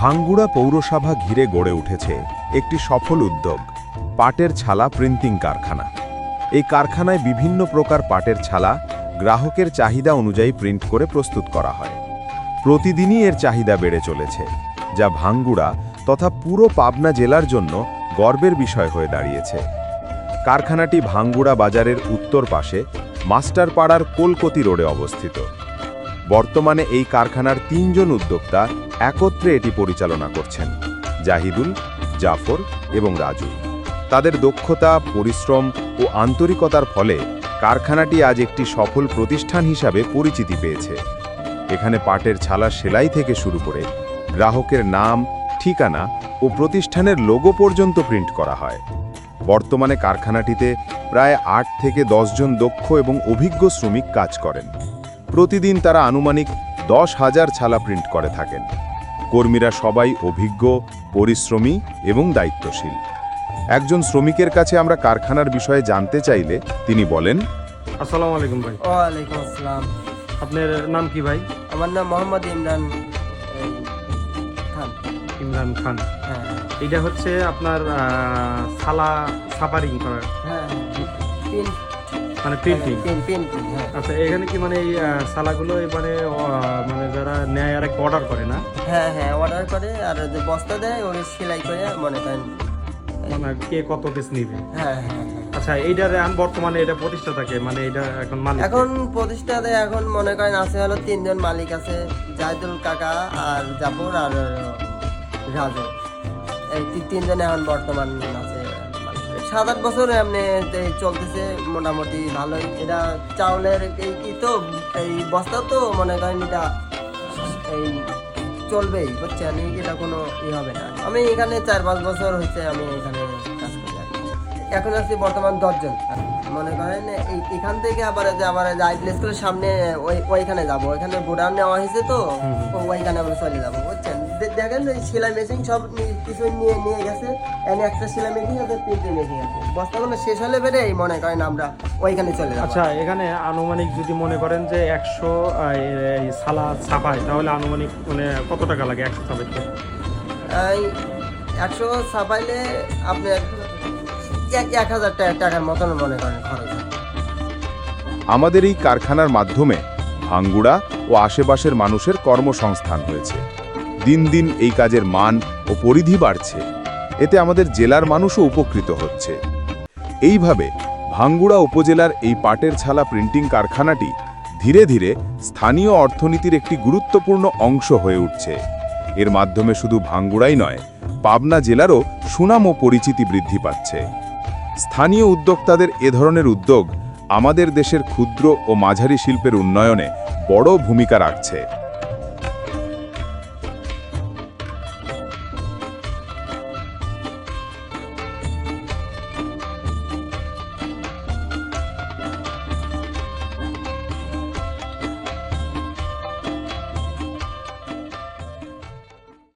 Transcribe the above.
ভাঙ্গুড়া পৌরসভা ঘিরে গড়ে উঠেছে একটি সফল উদ্যোগ, পাটের ছালা প্রিন্টিং কারখানা। এই কারখানায় বিভিন্ন প্রকার পাটের ছালা গ্রাহকের চাহিদা অনুযায়ী প্রিন্ট করে প্রস্তুত করা হয়। প্রতিদিনই এর চাহিদা বেড়ে চলেছে, যা ভাঙ্গুড়া তথা পুরো পাবনা জেলার জন্য গর্বের বিষয় হয়ে দাঁড়িয়েছে। কারখানাটি ভাঙ্গুড়া বাজারের উত্তর পাশে মাস্টারপাড়ার কোলকতি রোডে অবস্থিত। বর্তমানে এই কারখানার তিনজন উদ্যোক্তা একত্রে এটি পরিচালনা করছেন, জাহিদুল, জাফর এবং রাজু। তাদের দক্ষতা, পরিশ্রম ও আন্তরিকতার ফলে কারখানাটি আজ একটি সফল প্রতিষ্ঠান হিসাবে পরিচিতি পেয়েছে। এখানে পাটের ছালা সেলাই থেকে শুরু করে গ্রাহকের নাম, ঠিকানা ও প্রতিষ্ঠানের লোগো পর্যন্ত প্রিন্ট করা হয়। বর্তমানে কারখানাটিতে প্রায় আট থেকে জন দক্ষ এবং অভিজ্ঞ শ্রমিক কাজ করেন। প্রতিদিন তারা আনুমানিক দশ হাজার ছালা প্রিন্ট করে থাকেন। কর্মীরা সবাই অভিজ্ঞ পরিশ্রমী এবং দায়িত্বশীল। একজন শ্রমিকের কাছে আমরা কারখানার বিষয়ে জানতে চাইলে তিনি বলেন আসসালামু আলাইকুম ভাই। ওয়ালাইকুম আসসালাম। আপনার নাম কি ভাই? আমার নাম মোহাম্মদ ইমরান খান। ইমরান খান। হ্যাঁ। এটা হচ্ছে আপনার সালা সাপারিং করা। হ্যাঁ। মানে পেন্টিং হ্যাঁ। আচ্ছা এখানে কি মানে এই আহ, সালাগুলো এবারে মানে যারা নেয় আর অর্ডার করে না? হ্যাঁ হ্যাঁ অর্ডার করে আর যে বস্তা দেয় ওই সেলাই করে মনে করেন। মানে কে কত পিস নিবে? হ্যাঁ হ্যাঁ হ্যাঁ। আচ্ছা এইটার এখন বর্তমানে এটা প্রতিষ্ঠা থাকে মানে এটা এখন মালিক? এখন প্রতিষ্ঠাতে এখন মনে করেন আছে হলো তিনজন মালিক আছে জাহিদুল কাকা আর জাফর আর রাজু। এই তিনজনে এখন বর্তমান আছে। সাত আট বছর এমনি চলতেছে মোটামুটি ভালোই। এটা চাউলের এই কি তো এই বস্তা তো মনে করেন এটা এই চলবেই বুঝছেন? এটা কোনো ই হবে না। আমি এখানে চার পাঁচ বছর হয়েছে আমি এখানে কাজ করি এখন আছি বর্তমান দশজন। মনে করেন এই এখান থেকে আবার যে আবার আইডল স্কুলের সামনে ওই ওইখানে যাব। ওইখানে গোডাউন নেওয়া হয়েছে তো ওইখানে আমরা চলে যাব বুঝছেন? দেখেন ওই সেলাই মেশিন সব কিছু নিয়ে নিয়ে গেছে। এনে একটা সেলাই মেশিন আছে তিনটে মেশিন আছে। বস্তাগুলো শেষ হলে বেড়ে এই মনে করেন আমরা ওইখানে চলে যাব। আচ্ছা এখানে আনুমানিক যদি মনে করেন যে একশো সালা ছাপায় তাহলে আনুমানিক মানে কত টাকা লাগে একশো ছাপাইতে? একশো ছাপাইলে আপনার এক এক হাজার টাকা টাকার মতন মনে করেন খরচ। হয়। আমাদের এই কারখানার মাধ্যমে ভাঙ্গুড়া ও আশেপাশের মানুষের কর্মসংস্থান হয়েছে। দিন দিন এই কাজের মান ও পরিধি বাড়ছে। এতে আমাদের জেলার মানুষও উপকৃত হচ্ছে। এইভাবে ভাঙ্গুড়া উপজেলার এই পাটের ছালা প্রিন্টিং কারখানাটি ধীরে ধীরে স্থানীয় অর্থনীতির একটি গুরুত্বপূর্ণ অংশ হয়ে উঠছে। এর মাধ্যমে শুধু ভাঙ্গুড়াই নয়, পাবনা জেলারও সুনাম ও পরিচিতি বৃদ্ধি পাচ্ছে। স্থানীয় উদ্যোক্তাদের এ ধরনের উদ্যোগ আমাদের দেশের ক্ষুদ্র ও মাঝারি শিল্পের উন্নয়নে বড় ভূমিকা রাখছে।